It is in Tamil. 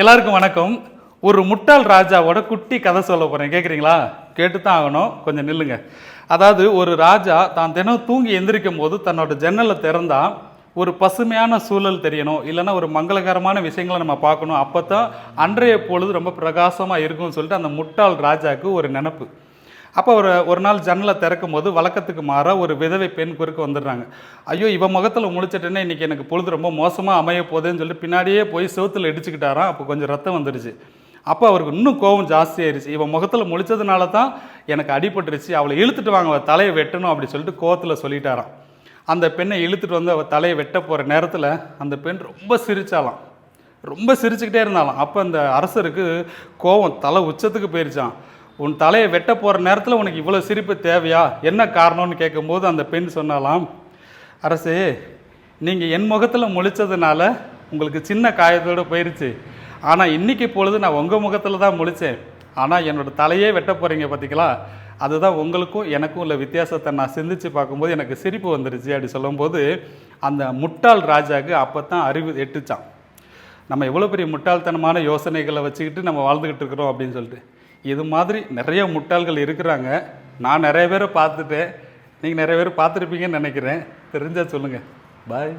எல்லாருக்கும் வணக்கம். ஒரு முட்டாள் ராஜாவோட குட்டி கதை சொல்ல போகிறேன் கேட்குறீங்களா கேட்டு தான் ஆகணும். கொஞ்சம் நில்லுங்க. அதாவது ஒரு ராஜா தான் தினம் தூங்கி எந்திரிக்கும் போது தன்னோட ஜன்னலை திறந்தால் ஒரு பசுமையான சூழல் தெரியணும். இல்லைன்னா ஒரு மங்களகரமான விஷயங்களை நம்ம பார்க்கணும். அப்போ தான் அன்றைய பொழுது ரொம்ப பிரகாசமாக இருக்கும்னு சொல்லிட்டு அந்த முட்டாள் ராஜாவுக்கு ஒரு நினப்பு. அப்போ ஒரு ஒரு நாள் ஜன்னலை திறக்கும் போது வழக்கத்துக்கு மாற ஒரு விதவை பெண் குறுக்க வந்துடுறாங்க. ஐயோ இவன் முகத்தில் முழிச்சிட்டேன்னா இன்றைக்கி எனக்கு பொழுது ரொம்ப மோசமாக அமைய போகுதுன்னு சொல்லிட்டு பின்னாடியே போய் செவுத்துல இடிச்சுக்கிட்டாராம். அப்போ கொஞ்சம் ரத்தம் வந்துடுச்சு. அப்போ அவருக்கு இன்னும் கோபம் ஜாஸ்தியாயிருச்சு இவன் முகத்தில் முழிச்சதுனால தான் எனக்கு அடிபட்டுருச்சு. அவளை இழுத்துட்டு வாங்க அவள் தலையை வெட்டணும் அப்படி சொல்லிட்டு கோவத்தில் சொல்லிட்டாராம். அந்த பெண்ணை இழுத்துட்டு வந்து அவள் தலையை வெட்ட போகிற நேரத்தில் அந்த பெண் ரொம்ப சிரிச்சாலாம் ரொம்ப சிரிச்சுக்கிட்டே இருந்தாலும் அப்போ அந்த அரசருக்கு கோவம் தலை உச்சத்துக்கு போயிருச்சான் உன் தலையை வெட்ட போகிற நேரத்தில் உனக்கு இவ்வளோ சிரிப்பு தேவையா? என்ன காரணம்னு கேட்கும்போது அந்த பெண் சொன்னாலாம் அரசே நீங்கள் என் முகத்தில் முழிச்சதுனால உங்களுக்கு சின்ன காயத்தோடு போயிருச்சு. ஆனால் இன்னைக்கு பொழுது நான் உங்கள் முகத்தில் தான் முழிச்சேன். ஆனால் என்னோட தலையே வெட்ட போகிறீங்க பார்த்தீங்களா அதுதான் உங்களுக்கும் எனக்கும் உள்ள வித்தியாசத்தை நான் சிந்திச்சு பார்க்கும்போது எனக்கு சிரிப்பு வந்துருச்சு. அப்படி சொல்லும்போது அந்த முட்டாள் ராஜாவுக்கு அப்போ தான் அறிவு எட்டுச்சான். நம்ம எவ்வளோ பெரிய முட்டாள்தனமான யோசனைகளை வச்சுக்கிட்டு நம்ம வாழ்ந்துக்கிட்டு இருக்கிறோம் அப்படின்னு சொல்லிட்டு. இது மாதிரி நிறைய முட்டாள்கள் இருக்கிறாங்க. நான் நிறைய பேரை பார்த்துட்டேன். நீங்கள் நிறைய பேர் பார்த்துருப்பீங்கன்னு நினைக்கிறேன். தெரிஞ்சால் சொல்லுங்கள் பாய்